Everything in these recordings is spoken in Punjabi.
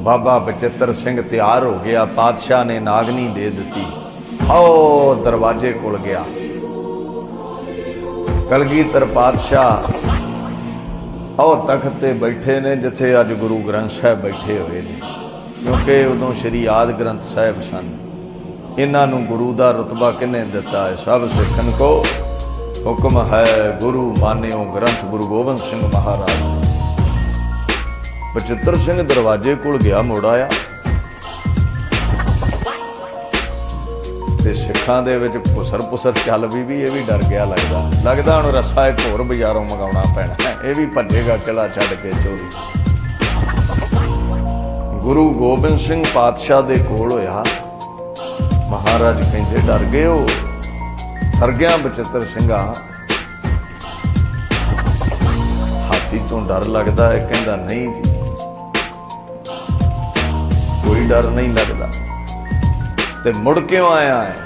ਬਾਬਾ ਬਚਿੱਤਰ ਸਿੰਘ ਤਿਆਰ ਹੋ ਗਿਆ, ਪਾਤਸ਼ਾਹ ਨੇ ਨਾਗਨੀ ਦੇ ਦਿੱਤੀ। ਆਓ ਦਰਵਾਜ਼ੇ ਕੋਲ ਗਿਆ। ਕਲਗੀਧਰ ਪਾਤਸ਼ਾਹ ਆਓ ਤਖਤ ਤੇ ਬੈਠੇ ਨੇ, ਜਿੱਥੇ ਅੱਜ ਗੁਰੂ ਗ੍ਰੰਥ ਸਾਹਿਬ ਬੈਠੇ ਹੋਏ ਨੇ। ਕਿਉਂਕਿ ਉਦੋਂ ਸ਼੍ਰੀ ਆਦ ਗ੍ਰੰਥ ਸਾਹਿਬ ਸਨ। ਇਹਨਾਂ ਨੂੰ ਗੁਰੂ ਦਾ ਰਤਬਾ ਕਿਹਨੇ ਦਿੱਤਾ ਹੈ? ਸਭ ਸਿੱਖਣ ਕੋ ਹੁਕਮ ਹੈ ਗੁਰੂ, ਮਾਨਿਓ ਗ੍ਰੰਥ ਗੁਰੂ ਗੋਬਿੰਦ ਸਿੰਘ ਮਹਾਰਾਜ। ਬਚਿੱਤਰ ਸਿੰਘ ਦਰਵਾਜ਼ੇ ਕੋਲ ਗਿਆ, ਮੁੜ ਆਇਆ। ਤੇ ਸਿੱਖਾਂ ਦੇ ਵਿੱਚ ਪੁਸਰ ਪੁਸਰ ਚੱਲ ਵੀ ਵੀ ਇਹ ਵੀ ਡਰ ਗਿਆ ਲੱਗਦਾ। ਲੱਗਦਾ ਹੁਣ ਰੱਸਾ ਇੱਕ ਹੋਰ ਬਾਜ਼ਾਰੋਂ ਮੰਗਾਉਣਾ ਪੈਣਾ ਇਹ ਵੀ ਭੱਜੇਗਾ ਕਿਲਾ ਛੱਡ ਕੇ ਚੋਰੀ। ਗੁਰੂ ਗੋਬਿੰਦ ਸਿੰਘ ਪਾਤਸ਼ਾਹ ਦੇ ਕੋਲ ਹੋਇਆ। ਮਹਾਰਾਜ ਕਹਿੰਦੇ, ਡਰ ਗਏ ਹੋ? ਡਰ ਗਿਆ ਬਚਿੱਤਰ ਸਿੰਘਾ? ਹਾਥੀ ਤੋਂ ਡਰ ਲੱਗਦਾ ਹੈ, ਕਹਿੰਦਾ, ਨਹੀਂ ਜੀ ਡਰ ਨਹੀਂ ਲੱਗਦਾ। ਤੇ ਮੁੜ ਕਿਉਂ ਆਇਆ ਹੈ?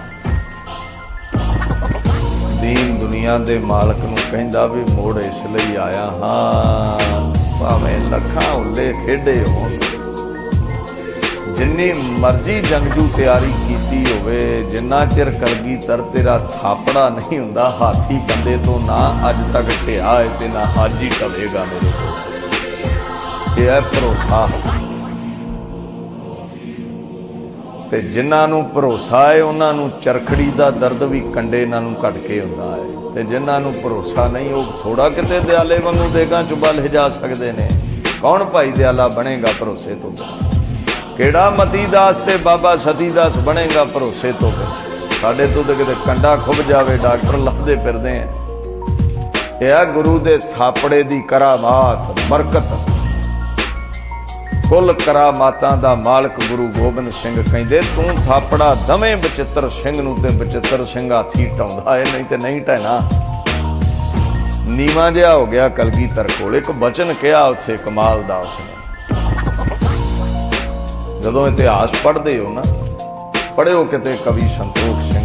ਦੀਨ ਦੁਨੀਆ ਦੇ ਮਾਲਕ ਨੂੰ ਕਹਿੰਦਾ ਵੀ ਮੋੜ ਇਸ ਲਈ ਆਇਆ ਹਾਂ, ਭਾਵੇਂ ਲੱਖਾਂ ਉੱਲੇ ਖੇਡੇ ਹੋਣ। ਜਿੰਨੀ ਮਰਜ਼ੀ ਜੰਗਜੂ ਤਿਆਰੀ ਕੀਤੀ ਹੋਵੇ, ਜਿੰਨਾ ਚਿਰ ਕਲਗੀ ਤਰ ਤੇਰਾ ਥਾਪੜਾ ਨਹੀਂ ਹੁੰਦਾ, ਹਾਥੀ ਬੰਦੇ ਤੋਂ ਨਾ ਅੱਜ ਤੱਕ ਢਿਆ ਹੈ ਤੇ ਨਾ ਹਾਜੀ ਹੀ ਟਵੇਗਾ ਮੇਰੇ ਕੋਲ। ਇਹ ਹੈ ਭਰੋਸਾ ਤੇ ਜਿਨ੍ਹਾਂ ਨੂੰ ਭਰੋਸਾ ਹੈ, ਉਹਨਾਂ ਨੂੰ ਚਰਖੜੀ ਦਾ ਦਰਦ ਵੀ ਕੰਡੇ ਨਾਲ ਨੂੰ ਘਟ ਕੇ ਹੁੰਦਾ ਹੈ। ਤੇ ਜਿਨ੍ਹਾਂ ਨੂੰ ਭਰੋਸਾ ਨਹੀਂ, ਉਹ ਥੋੜਾ ਕਿਤੇ ਦਿਆਲੇ ਵਾਂਗੂ ਦੇਗਾ ਚੁਬਾ ਲਿਜਾ ਸਕਦੇ ਨੇ। ਕੌਣ ਭਾਈ ਦਿਆਲਾ ਬਣੇਗਾ ਭਰੋਸੇ ਤੋਂ ਕਿਹੜਾ ਮਤੀ ਦਾਸ ਤੇ ਬਾਬਾ ਸਤੀ ਦਾਸ ਬਣੇਗਾ ਭਰੋਸੇ ਤੋਂ ਬਿਨਾਂ? ਸਾਡੇ ਤੋਂ ਤੇ ਕਿਤੇ ਕੰਡਾ ਖੁੱਭ ਜਾਵੇ, ਡਾਕਟਰ ਲੱਭਦੇ ਫਿਰਦੇ ਆ। ਇਹ ਗੁਰੂ ਦੇ ਥਾਪੜੇ ਦੀ ਕਰਾਮਾਤ, ਬਰਕਤ। ਕੁੱਲ ਕਰਾਮਾਤਾਂ ਦਾ ਮਾਲਕ ਗੁਰੂ ਗੋਬਿੰਦ ਸਿੰਘ ਕਹਿੰਦੇ, ਤੂੰ ਥਾਪੜਾ ਦਵੇਂ ਬਚਿੱਤਰ ਸਿੰਘ ਨੂੰ ਤੇ ਬਚਿੱਤਰ ਸਿੰਘ ਹਾਥੀ ਟਾਉਂਦਾ ਏ, ਨਹੀਂ ਤੇ ਨਹੀਂ ਟੈਣਾ। ਨੀਵਾਂ ਜਿਹਾ ਹੋ ਗਿਆ ਕਲਗੀਧਰ ਕੋਲ, ਇੱਕ ਬਚਨ ਕਿਹਾ ਉੱਥੇ ਕਮਾਲ ਦਾ ਉਸਨੇ। ਜਦੋਂ ਇਤਿਹਾਸ ਪੜ੍ਹਦੇ ਹੋ ਨਾ, ਪੜ੍ਹਿਓ ਕਿਤੇ ਕਵੀ ਸੰਤੋਖ ਸਿੰਘ।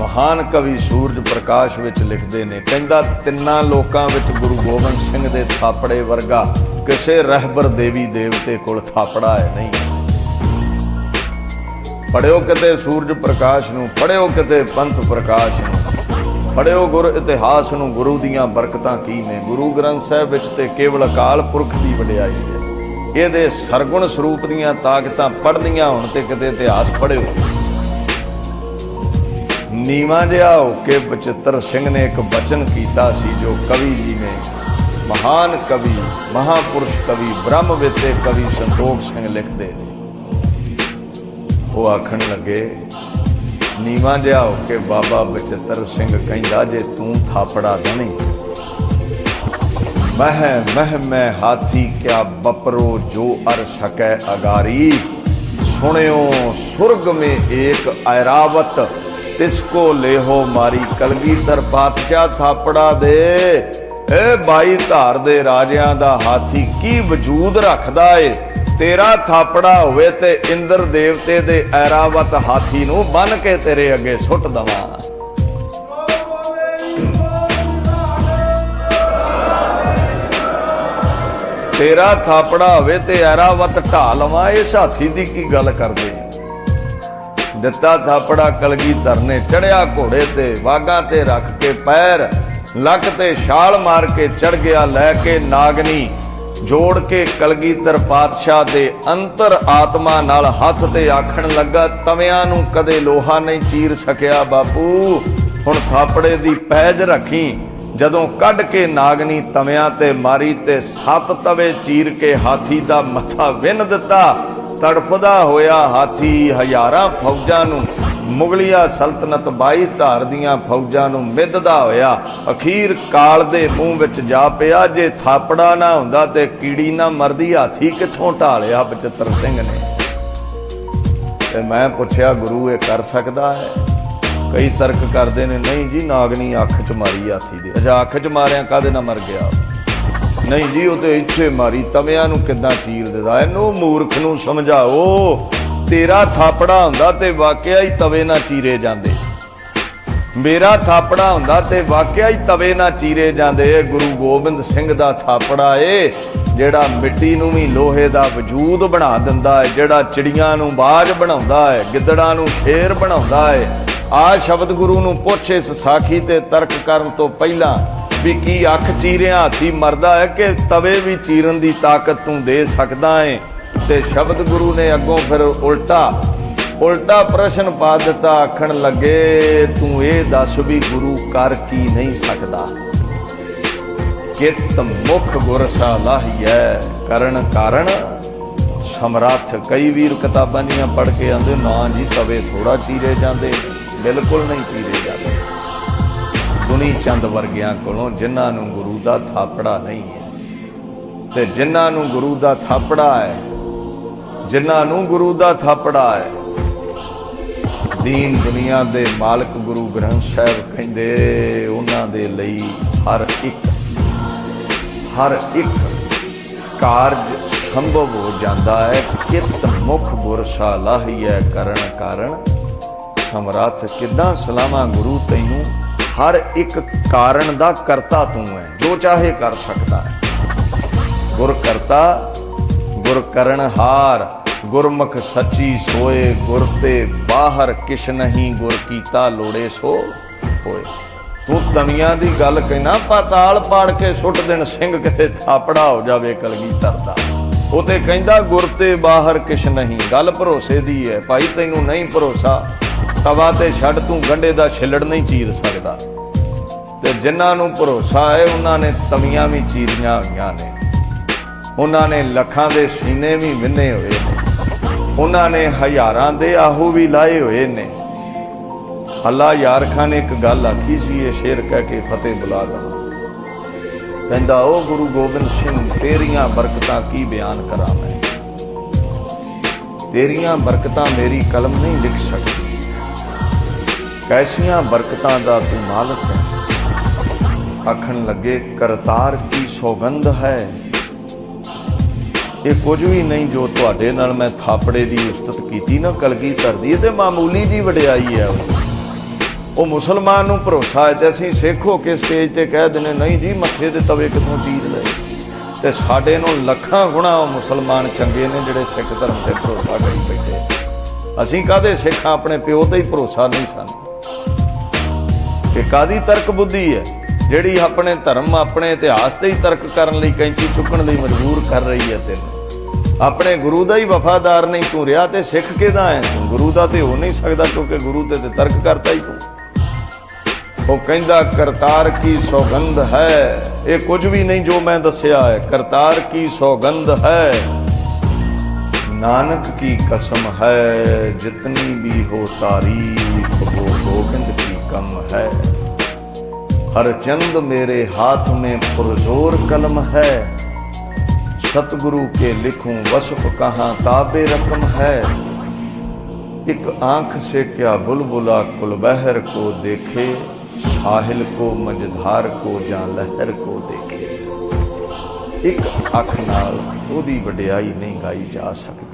ਮਹਾਨ ਕਵੀ ਸੂਰਜ ਪ੍ਰਕਾਸ਼ ਵਿੱਚ ਲਿਖਦੇ ਨੇ, ਕਹਿੰਦਾ ਤਿੰਨਾਂ ਲੋਕਾਂ ਵਿੱਚ ਗੁਰੂ ਗੋਬਿੰਦ ਸਿੰਘ ਦੇ ਥਾਪੜੇ ਵਰਗਾ ਕਿਸੇ ਰਹਿਬਰ ਦੇਵੀ ਦੇਵਤੇ ਕੋਲ ਥਾਪੜਾ ਹੈ ਨਹੀਂ। ਪੜਿਓ ਕਿਤੇ ਸੂਰਜ ਪ੍ਰਕਾਸ਼ ਨੂੰ, ਪੜਿਓ ਕਿਤੇ ਪੰਥ ਪ੍ਰਕਾਸ਼ ਨੂੰ, ਪੜਿਓ ਗੁਰ ਇਤਿਹਾਸ ਨੂੰ, ਗੁਰੂ ਦੀਆਂ ਬਰਕਤਾਂ ਕੀ ਨੇ? ਗੁਰੂ ਗ੍ਰੰਥ ਸਾਹਿਬ ਵਿੱਚ ਤੇ ਕੇਵਲ ਅਕਾਲ ਪੁਰਖ ਦੀ ਵਡਿਆਈ ਹੈ। ਇਹਦੇ ਸਰਗੁਣ ਸਰੂਪ ਦੀਆਂ ਤਾਕਤਾਂ ਪੜ੍ਹਨੀਆਂ ਹੋਣ ਤੇ ਕਿਤੇ ਇਤਿਹਾਸ ਪੜਿਓ ਨੀਵਾਂ ਜਿਹਾ ਹੋ ਕੇ ਬਚਿੱਤਰ ਸਿੰਘ ਨੇ ਇੱਕ ਬਚਨ ਕੀਤਾ ਸੀ ਜੋ ਕਵੀ ਜੀ ਨੇ ਮਹਾਨ ਕਵੀ, ਮਹਾਪੁਰਸ਼ ਕਵੀ, ਬ੍ਰਹਮ ਵੇਤੇ ਕਵੀ ਸੰਤੋਖ ਸਿੰਘ ਲਿਖਦੇ ਨੇ। ਉਹ ਆਖਣ ਲੱਗੇ, ਨੀਵਾਂ ਜਿਹਾ ਹੋ ਕੇ ਬਾਬਾ ਬਚਿੱਤਰ ਸਿੰਘ ਕਹਿੰਦਾ ਜੇ ਤੂੰ ਥਾਪੜਾ ਦਣੀ ਮਹਿ ਮਹਿ, ਮੈਂ ਹਾਥੀ ਕਿਆ ਬਪਰੋ ਜੋ ਅਰ ਸਕੈ ਅਗਾਰੀ। ਸੁਣਿਓ, ਸੁਰਗ ਮੇ ਏਕ ਐਰਾਵਤ ਤਿਸਕੋ ਲੇਹੋ ਮਾਰੀ ਕਲਗੀਧਰ ਪਾਤਸ਼ਾਹ ਥਾਪੜਾ ਦੇ। ਏ ਬਾਈ ਧਾਰ ਦੇ ਰਾਜਿਆਂ ਦਾ ਹਾਥੀ ਕੀ ਵਜੂਦ ਰੱਖਦਾ ਏ? ਤੇਰਾ ਥਾਪੜਾ ਹੋਵੇ ਤੇ ਇੰਦਰ ਦੇਵਤੇ ਦੇ ਐਰਾਵਤ ਹਾਥੀ ਨੂੰ ਬੰਨ ਕੇ ਤੇਰੇ ਅੱਗੇ ਸੁੱਟ ਦਵਾਂ। ਤੇਰਾ ਥਾਪੜਾ ਹੋਵੇ ਤੇ ਐਰਾਵਤ ਢਾ ਲਵਾਂ, ਇਸ ਹਾਥੀ ਦੀ ਕੀ ਗੱਲ ਕਰਦੇ ਦਿੱਤਾ ਥਾਪੜਾ ਕਲਗੀ ਧਰਨੇ ਚੜਿਆ ਘੋੜੇ ਤੇ, ਵਾਗਾ ਤੇ ਰੱਖ ਕੇ ਪੈਰ ਲੱਕ ਤੇ ਛਾਲ ਮਾਰ ਕੇ ਚੜ ਗਿਆ, ਲੈ ਕੇ ਨਾਗਨੀ, ਜੋੜ ਕੇ ਕਲਗੀਧਰ ਪਾਤਸ਼ਾਹ ਦੇ ਅੰਤਰ ਆਤਮਾ ਨਾਲ ਹੱਥ ਤੇ ਆਖਣ ਲੱਗਾ, ਤਵਿਆਂ ਨੂੰ ਕਦੇ ਲੋਹਾ ਨਹੀਂ ਚੀਰ ਸਕਿਆ ਬਾਪੂ। ਹੁਣ ਥਾਪੜੇ ਦੀ ਪੈਜ ਰੱਖੀ, ਜਦੋਂ ਕੱਢ ਕੇ ਨਾਗਨੀ ਤਵਿਆਂ ਤੇ ਮਾਰੀ ਤੇ ਸੱਤ ਤਵੇ ਚੀਰ ਕੇ ਹਾਥੀ ਦਾ ਮੱਥਾ ਵਿੰਨ ਦਿੱਤਾ, ਤੜਫਦਾ ਹੋਇਆ ਹਾਥੀ ਹਜ਼ਾਰਾਂ ਫੌਜਾਂ ਨੂੰ ਮੁਗਲਿਆ ਸਲਤਨਤ ਬਾਈ ਧਾਰ ਦੀਆਂ ਫੌਜਾਂ ਨੂੰ ਮਿੱਧਦਾ ਹੋਇਆ, ਅਖੀਰ ਕਾਲ ਦੇ ਮੂੰਹ ਵਿੱਚ ਜਾ ਪਿਆ, ਜੇ ਥਾਪੜਾ ਨਾ ਹੁੰਦਾ ਤੇ ਕੀੜੀ ਨਾ ਮਰਦੀ, ਹਾਥੀ ਕਿੱਥੋਂ ਢਾਲਿਆ ਬਚਿੱਤਰ ਸਿੰਘ ਨੇ? ਤੇ ਮੈਂ ਪੁੱਛਿਆ, ਗੁਰੂ, ਇਹ ਕਰ ਸਕਦਾ ਹੈ? ਕਈ ਤਰਕ ਕਰਦੇ ਨੇ, ਨਹੀਂ ਜੀ, ਨਾਗਨੀ ਅੱਖ 'ਚ ਮਾਰੀ ਹਾਥੀ ਦੇ। ਅਜਾ ਅੱਖ 'ਚ ਮਾਰਿਆ ਕਾਦੇ ਨਾ ਮਰ ਗਿਆ? ਨਹੀਂ ਜੀ, ਉਹ ਤੇ ਇੱਥੇ ਮਾਰੀ, ਤਵਿਆਂ ਨੂੰ ਕਿੱਦਾਂ ਚੀਰ ਦਿੰਦਾ ਇਹਨੂੰ ਮੂਰਖ ਨੂੰ ਸਮਝਾਓ ਤੇਰਾ ਥਾਪੜਾ ਹੁੰਦਾ ਤੇ ਵਾਕਿਆ ਹੀ ਤਵੇ ਨਾ ਚੀਰੇ ਜਾਂਦੇ। ਮੇਰਾ ਥਾਪੜਾ ਹੁੰਦਾ ਤੇ ਵਾਕਿਆ ਹੀ ਤਵੇ ਨਾ ਚੀਰੇ ਜਾਂਦੇ। ਗੁਰੂ ਗੋਬਿੰਦ ਸਿੰਘ ਦਾ ਥਾਪੜਾ ਏ, ਜਿਹੜਾ ਮਿੱਟੀ ਨੂੰ ਵੀ ਲੋਹੇ ਦਾ ਵਜੂਦ ਬਣਾ ਦਿੰਦਾ ਹੈ ਜਿਹੜਾ ਚਿੜੀਆਂ ਨੂੰ ਬਾਜ ਬਣਾਉਂਦਾ ਹੈ ਗਿੱਦੜਾਂ ਨੂੰ ਸ਼ੇਰ ਬਣਾਉਂਦਾ ਹੈ ਆ ਸ਼ਬਦ ਗੁਰੂ ਨੂੰ ਪੁੱਛ ਇਸ ਸਾਖੀ ਤੇ ਤਰਕ ਕਰਨ ਤੋਂ ਪਹਿਲਾਂ ਵੀ ਕੀ ਅੱਖ ਚੀਰਿਆ ਹਾਥੀ ਮਰਦਾ ਹੈ ਕਿ ਤਵੇ ਵੀ ਚੀਰਨ ਦੀ ਤਾਕਤ ਤੂੰ ਦੇ ਸਕਦਾ ਹੈ ਤੇ ਸ਼ਬਦ ਗੁਰੂ ਨੇ ਅੱਗੋਂ ਫਿਰ ਉਲਟਾ ਉਲਟਾ ਪ੍ਰਸ਼ਨ ਪਾ ਦਿੱਤਾ, ਆਖਣ ਲੱਗੇ, ਤੂੰ ਇਹ ਦੱਸ ਵੀ ਗੁਰੂ ਕਰ ਕੀ ਨਹੀਂ ਸਕਦਾ? ਕਿਤ ਮੁਖ ਗੁਰਸਾ ਲਾਹੀਐ ਕਰਨ ਕਾਰਨ ਸਮਰੱਥ ਕਈ ਵੀਰ ਕਿਤਾਬਾਂ ਦੀਆਂ ਪੜ੍ਹ ਕੇ ਆਂਦੇ ਨਾ ਜੀ, ਤਵੇ ਥੋੜਾ ਚੀਰੇ ਜਾਂਦੇ। ਬਿਲਕੁਲ ਨਹੀਂ ਚੀਰੇ ਜਾਂਦੇ। ਗੁਣੀ ਚੰਦ ਵਰਗਿਆਂ ਕੋਲੋਂ ਜਿਨ੍ਹਾਂ ਨੂੰ ਗੁਰੂ ਦਾ ਥਾਪੜਾ ਨਹੀਂ ਹੈ। ਤੇ ਜਿਨ੍ਹਾਂ ਨੂੰ ਗੁਰੂ ਦਾ ਥਾਪੜਾ ਹੈ ਜਿਨ੍ਹਾਂ ਨੂੰ ਗੁਰੂ ਦਾ ਥਾਪੜਾ ਹੈ। ਦੀਨ ਦੁਨੀਆ ਦੇ ਮਾਲਕ ਗੁਰੂ ਗ੍ਰੰਥ ਸਾਹਿਬ ਕਹਿੰਦੇ, ਉਹਨਾਂ ਦੇ ਲਈ ਹਰ ਇੱਕ ਹਰ ਇੱਕ ਕਾਰਜ ਸੰਭਵ ਹੋ ਜਾਂਦਾ ਹੈ। ਕਿਤ ਮੁਖ ਬੁਰਸ਼ਾ ਲਾਹੀਐ ਕਰਨ ਕਾਰਨ? ਸਮਰੱਥ, ਕਿਦਾਂ ਸਲਾਮਾ ਗੁਰੂ ਤੈਨੂੰ? ਹਰ ਇੱਕ ਕਾਰਨ ਦਾ ਕਰਤਾ ਤੂੰ ਹੈ, ਜੋ ਚਾਹੇ ਕਰ ਸਕਦਾ ਹੈ। ਗੁਰ ਕਰਤਾ ਗੁਰ ਕਰਨ ਹਾਰ ਗੁਰਮੁਖ ਸੱਚੀ ਸੋਏ, ਗੁਰ ਤੇ ਬਾਹਰ ਕਿਛ ਨਹੀਂ, ਗੁਰ ਕੀਤਾ ਲੋੜੇ ਸੋ ਹੋਏ। ਤੂੰ ਤਵੀਆਂ ਦੀ ਗੱਲ ਕਹਿਣਾ, ਪਾਤਾਲ ਪਾੜ ਕੇ ਸੁੱਟ ਦੇਣ, ਸਿੰਘ ਕਿਤੇ ਥਾਪੜਾ ਹੋ ਜਾਵੇ ਕਲਗੀ ਦਾ। ਉਹ ਤੇ ਕਹਿੰਦਾ, ਗੁਰ ਤੇ ਬਾਹਰ ਕਿਛ ਨਹੀਂ, ਗੱਲ ਭਰੋਸੇ ਦੀ ਹੈ ਭਾਈ ਤੈਨੂੰ ਨਹੀਂ ਭਰੋਸਾ। ਤਵਾ ਤੇ ਛੱਡ ਤੂੰ ਗੰਡੇ ਦਾ ਛਿੱਲੜ ਨਹੀਂ ਚੀਰ ਸਕਦਾ। ਤੇ ਜਿਨ੍ਹਾਂ ਨੂੰ ਭਰੋਸਾ ਹੈ ਉਹਨਾਂ ਨੇ ਤਵੀਆਂ ਵੀ ਚੀਰੀਆਂ ਹੋਈਆਂ ਨੇ। ਉਹਨਾਂ ਨੇ ਲੱਖਾਂ ਦੇ ਸੀਨੇ ਵੀ ਵਿੰਨੇ ਹੋਏ ਨੇ। ਉਹਨਾਂ ਨੇ ਹਜ਼ਾਰਾਂ ਦੇ ਆਹੂ ਵੀ ਲਾਏ ਹੋਏ ਨੇ। ਹੱਲਾ ਯਾਰ ਖਾਨ ਨੇ ਇੱਕ ਗੱਲ ਆਖੀ ਸੀ, ਇਹ ਸ਼ੇਰ ਕਹਿ ਕੇ ਫਤਿਹ ਬੁਲਾ ਦਵਾਂ ਕਹਿੰਦਾ ਉਹ ਗੁਰੂ ਗੋਬਿੰਦ ਸਿੰਘ, ਤੇਰੀਆਂ ਬਰਕਤਾਂ ਕੀ ਬਿਆਨ ਕਰਾਂ ਮੈਂ? ਤੇਰੀਆਂ ਬਰਕਤਾਂ ਮੇਰੀ ਕਲਮ ਨਹੀਂ ਲਿਖ ਸਕਦੀ। ਕੈਸੀਆਂ ਬਰਕਤਾਂ ਦਾ ਤੂੰ ਮਾਲਕ ਹੈ। ਆਖਣ ਲੱਗੇ, ਕਰਤਾਰ ਕੀ ਸੌਗੰਧ ਹੈ? ਇਹ ਕੁਝ ਵੀ ਨਹੀਂ ਜੋ ਤੁਹਾਡੇ ਨਾਲ ਮੈਂ ਥਾਪੜੇ ਦੀ ਉਸਤਤ ਕੀਤੀ ਨਾ, ਕਲਗੀ ਧਰਦੀ ਤੇ ਮਾਮੂਲੀ ਜੀ ਵਡਿਆਈ ਹੈ ਉਹ। ਮੁਸਲਮਾਨ ਨੂੰ ਭਰੋਸਾ ਹੈ ਤੇ ਅਸੀਂ ਸਿੱਖ ਹੋ ਕੇ ਸਟੇਜ ਤੇ ਕਹਿ ਦਿੰਨੇ ਨਹੀਂ ਜੀ, ਮੱਥੇ ਦੇ ਤਵੇ ਕਿੱਥੋਂ ਚੀਜ਼ ਲਏ? ਤੇ ਸਾਡੇ ਨੂੰ ਲੱਖਾਂ ਗੁਣਾ ਉਹ ਮੁਸਲਮਾਨ ਚੰਗੇ ਨੇ ਜਿਹੜੇ ਸਿੱਖ ਧਰਮ ਤੇ ਭਰੋਸਾ ਕਰੀ ਬੈਠੇ ਅਸੀਂ ਕਾਦੇ ਸਿੱਖਾਂ? ਆਪਣੇ ਪਿਓ ਤੇ ਹੀ ਭਰੋਸਾ ਨਹੀਂ ਸਾਨੂੰ। ਕਿ ਕਾਦੀ ਤਰਕ ਬੁੱਧੀ ਹੈ? ਜਿਹੜੀ ਆਪਣੇ ਧਰਮ, ਆਪਣੇ ਇਤਿਹਾਸ ਤੇ ਹੀ ਤਰਕ ਕਰਨ ਲਈ ਕੈਂਚੀ ਚੁੱਕਣ ਲਈ ਮਜਬੂਰ ਕਰ ਰਹੀ ਹੈ ਤੈਨੂੰ। ਆਪਣੇ ਗੁਰੂ ਦਾ ਹੀ ਵਫਾਦਾਰ ਨਹੀਂ, ਤੂੰ ਰਿਹਾ ਤੇ ਸਿੱਖ ਕਿਹਦਾ ਹੈ? ਗੁਰੂ ਦਾ ਤੇ ਹੋ ਨਹੀਂ ਸਕਦਾ ਕਿਉਂਕਿ ਗੁਰੂ ਤੇ ਤੇ ਤਰਕ ਕਰਤਾ ਹੀ ਤੂੰ। ਉਹ ਕਹਿੰਦਾ, ਕਰਤਾਰ ਕੀ ਸੌਗੰਧ ਹੈ? ਇਹ ਕੁਝ ਵੀ ਨਹੀਂ ਜੋ ਮੈਂ ਦੱਸਿਆ ਹੈ। ਕਰਤਾਰ ਕੀ ਸੌਗੰਧ ਹੈ? ਨਾਨਕ ਕੀ ਕਸਮ ਹੈ? ਜਿਤਨੀ ਵੀ ਹੋ ਤਾਰੀਫ ਹੋ, ਗੋਬਿੰਦ ਕੀ ਕਮ ਹੈ? ਹਰ ਚੰਦ ਮੇਰੇ ਹੱਥ ਮੇ ਪੁਰਜ਼ੋਰ ਕਲਮ ਹੈ। सतगुरु के लिखूं वसफ कहाँ ताबे रकम है एक आंख से क्या बुलबुला कुलबहर को देखे साहिल को मझधार को ਜਾਂ ਲਹਿਰ को देखे ਇੱਕ ਅੱਖ ਨਾਲ ਉਹਦੀ ਵਡਿਆਈ ਨਹੀਂ ਗਾਈ ਜਾ ਸਕਦੀ